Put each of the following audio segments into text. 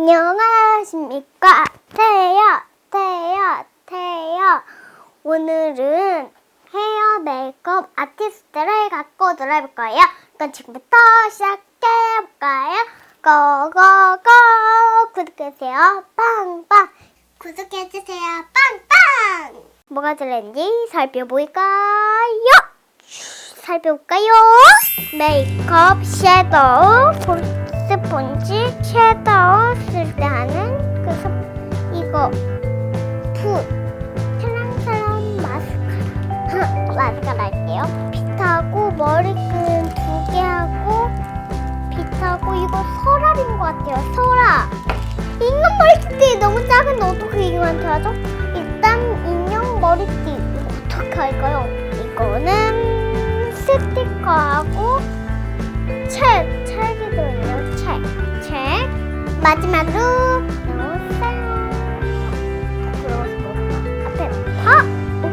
안녕하십니까? 태야 태야 태야 오늘은 헤어 메이크업 아티스트를 갖고 놀아볼 거예요. 그럼 지금부터 시작해볼까요? 고고고! 구독해주세요. 빵빵! 구독해주세요. 빵빵! 뭐가 들었는지 살펴볼까요? 살펴볼까요? 메이크업 섀도우 볼 스펀지 섀도우 쓸 때 하는 그 스- 이거 붓 찰랑찰랑 마스카라 마스카라 할게요 빗하고 머리끈 두 개 하고 빗하고 이거 설알인 것 같아요 설알 인형 머리띠 너무 작은데 어떻게 이거한테 하죠? 일단 인형 머리띠 이거 어떻게 할까요? 이거는 스티커하고. 책, 책. 마지막으로. 그러고 앞에 아, 어,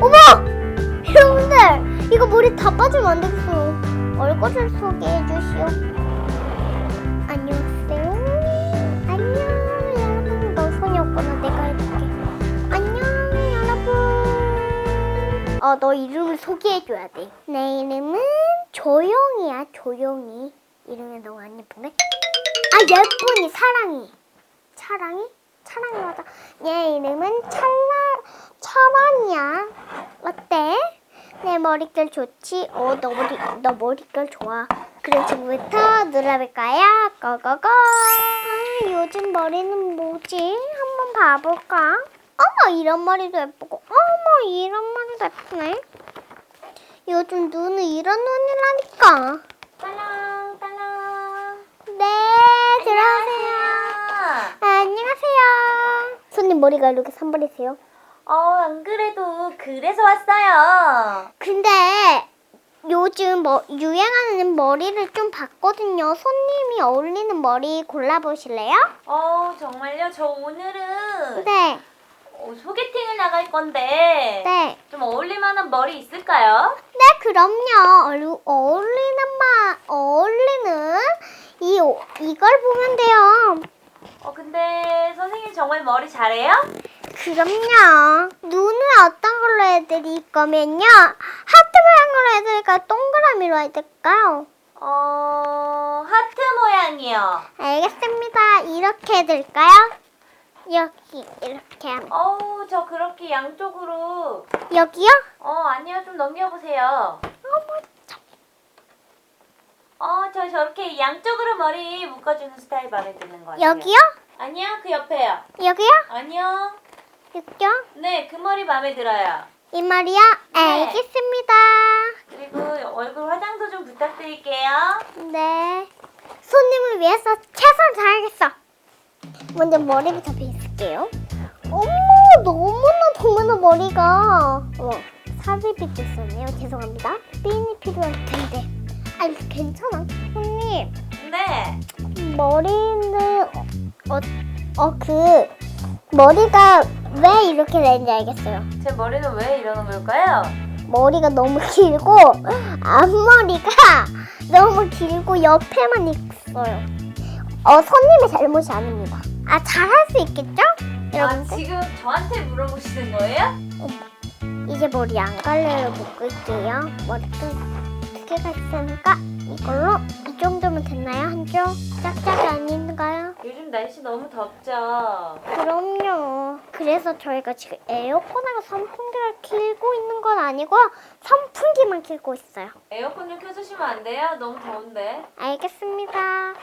어머, 여러분들 이거 머리 다 빠지면 안 되겠어. 얼굴을 소개해 주시오. 안녕하세요. 안녕, 여러분. 너 손이 없구나. 내가 해줄게. 안녕, 여러분. 어, 너 이름을 소개해 줘야 돼. 내 이름은 조용이야, 조용히. 이름이 너무 안 예쁜데? 아, 예쁜이, 사랑이. 차랑이? 차랑이 맞아. 얘 이름은 찰나, 차랑이야. 어때? 내 머릿결 좋지? 어, 너 머리, 너 머릿결 좋아. 그럼 지금부터 놀아볼까요? 고고고. 아, 요즘 머리는 뭐지? 한번 봐볼까? 어머, 이런 머리도 예쁘고. 어머, 이런 머리도 예쁘네. 요즘 눈은 이런 눈이라니까. 들어오세요. 안녕하세요. 아, 안녕하세요. 손님 머리가 이렇게 산발이세요? 어, 안 그래도 그래서 왔어요. 근데 요즘 뭐 유행하는 머리를 좀 봤거든요. 손님이 어울리는 머리 골라보실래요? 어, 정말요? 저 오늘은 네, 어, 소개팅을 나갈 건데 네. 좀 어울릴 만한 머리 있을까요? 네, 그럼요. 얼, 어울리는 마, 어울리는 이, 오- 이걸 보면 돼요. 어, 근데 선생님 정말 머리 잘해요? 그럼요. 눈은 어떤 걸로 해드릴 거면요. 하트 모양으로 해드릴까요? 동그라미로 해드릴까요? 어, 하트 모양이요. 알겠습니다. 이렇게 해드릴까요? 여기, 이렇게 하면. 어우, 저 그렇게 양쪽으로 여기요? 어, 아니요. 좀 넘겨보세요. 어머, 참. 어, 저 저렇게 양쪽으로 머리 묶어주는 스타일 마음에 드는 거 같아요. 여기요? 아니요, 그 옆에요. 여기요? 아니요. 여기요? 네, 그 머리 마음에 들어요. 이 말이요? 네. 알겠습니다. 그리고 얼굴 화장도 좀 부탁드릴게요. 네. 손님을 위해서 최선을 다하겠어. 먼저 머리부터 빗을게요. 어머, 너무나 너무나 머리가. 어, 삽입이 됐었네요. 죄송합니다. 핀이 필요할 텐데. 아니, 괜찮아. 손님, 네. 머리는, 어, 어, 그, 머리가 왜 이렇게 되는지 알겠어요. 제 머리는 왜 이러는 걸까요? 머리가 너무 길고 앞머리가 너무 길고 옆에만 있어요. 어 손님의 잘못이 아닙니다. 아 잘할 수 있겠죠? 아, 여러분들 지금 저한테 물어보시는 거예요? 이제 머리 안 갈래로 묶을게요. 머리끈 두 개가 있으니까 이걸로 이 정도면 됐나요 한 쪽? 짝짝이 아닌가요? 요즘 날씨 너무 덥죠? 그럼요. 그래서 저희가 지금 에어컨하고 선풍기를 킬고 있는 건 아니고 선풍기만 킬고 있어요. 에어컨 좀 켜주시면 안 돼요? 너무 더운데. 알겠습니다.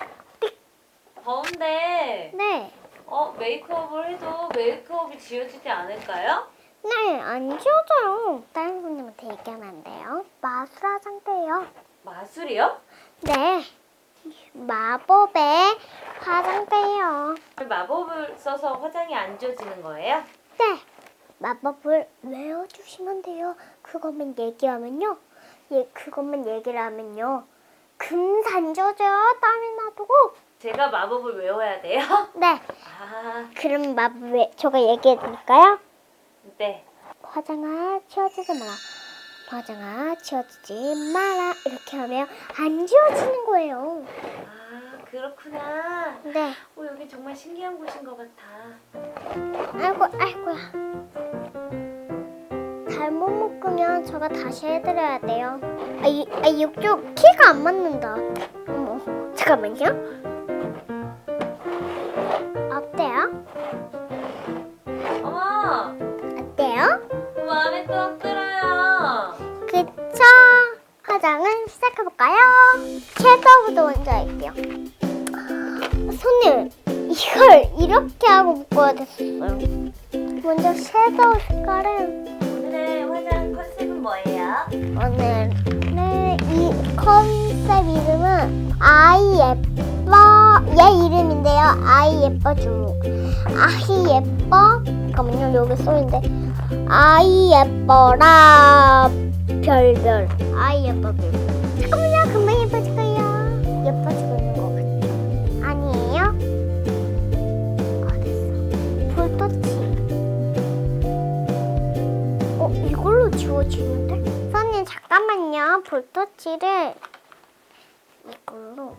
더운데, 네. 어, 메이크업을 해도 메이크업이 지워지지 않을까요? 네, 안 지워져요. 다른 손님한테 얘기하면 안 돼요. 마술 화장대예요. 마술이요? 네. 마법의 화장대예요. 마법을 써서 화장이 안 지워지는 거예요? 네. 마법을 외워주시면 돼요. 그것만 얘기하면요. 예, 그것만 얘기를 하면요. 금산 져져요. 땀이 나도. 제가 마법을 외워야 돼요? 네. 아, 그럼 마법 왜 제가 얘기해 드릴까요? 네. 화장아 치워지지 마라. 화장아 치워지지 마라. 이렇게 하면 안 지워지는 거예요. 아, 그렇구나. 네. 어, 여기 정말 신기한 곳인 것 같아. 아이고, 아이고야. 잘못 묶으면 저가 다시 해드려야 돼요. 아, 이, 아 이쪽 키가 안 맞는다. 어머, 잠깐만요. 화장은 시작해볼까요? 섀도우부터 먼저 할게요. 손님, 이걸 이렇게 하고 묶어야 됐었어요. 먼저 섀도우 색깔은 오늘의 화장 컨셉은 뭐예요? 오늘의 이 컨셉 이름은 아이 예뻐 얘 이름인데요. 아이 예뻐 주목. 아이 예뻐 잠깐만요 여기 써있는데 아이 예뻐라 별별 아이 예뻐 별별 잠깐만요 금방 예뻐질 거예요. 예뻐지고 있는 것 같아요. 아니에요? 아 됐어. 볼터치. 어 이걸로 지워지는데? 선님 잠깐만요 볼터치를 이걸로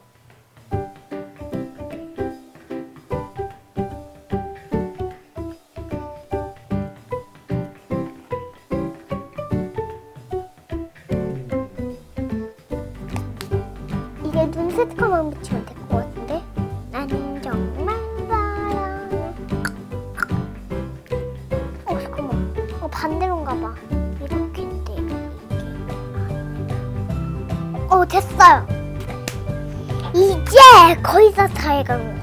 스티커만 붙이면 될 것 같은데? 나는 정말 사랑해 어 잠깐만. 어 반대로인가 봐. 이렇게인데 어 됐어요. 이제 거의 다 잘간 것같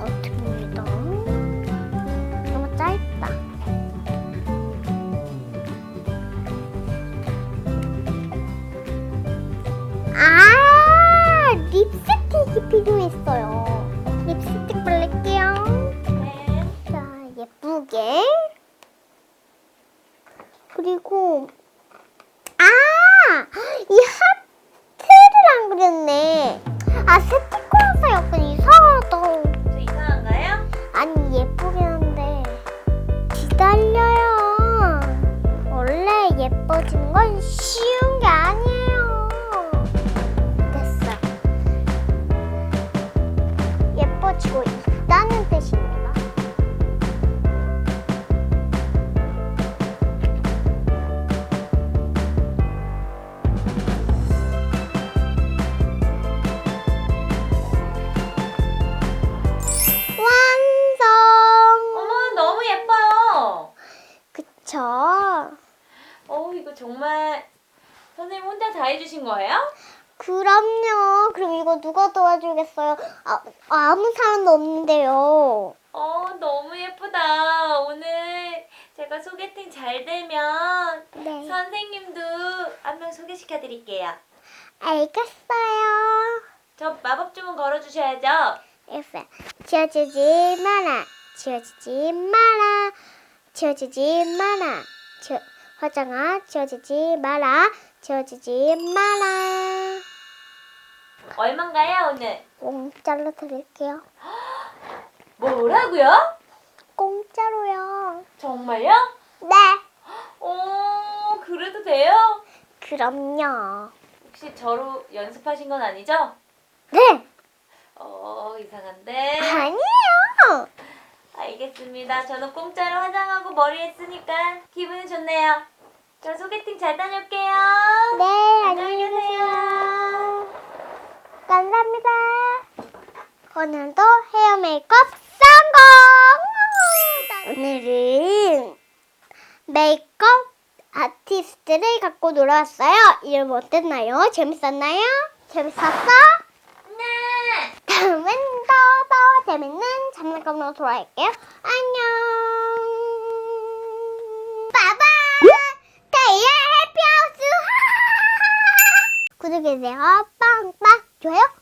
어, 이거 정말 선생님 혼자 다 해주신 거예요? 그럼요. 그럼 이거 누가 도와주겠어요? 아, 아무 사람도 없는데요. 어, 너무 예쁘다. 오늘 제가 소개팅 잘 되면 네. 선생님도 한 명 소개시켜 드릴게요. 알겠어요. 저 마법 주문 걸어 주셔야죠. 알겠어요. 지워지지 마라. 지워지지 마라. 지워지지 마라. 지 화장아, 지워지지 마라. 지워지지 마라. 얼마인가요, 오늘? 공짜로 드릴게요. 뭐라고요? 공짜로요. 정말요? 네. 어, 그래도 돼요? 그럼요. 혹시 저로 연습하신 건 아니죠? 네. 어, 이상한데. 알겠습니다. 저는 공짜로 화장하고 머리 했으니까 기분이 좋네요. 저 소개팅 잘 다녀올게요. 네, 안녕히. 계세요. 감사합니다. 오늘도 헤어 메이크업 성공! 오늘은 메이크업 아티스트를 갖고 놀아왔어요. 이름 어땠나요? 재밌었나요? 재밌었어? 재밌는 장난감으로 돌아올게요. 안녕. 빠바! 데이 해피하우스! 구독해주세요. 빵빵! 좋아요.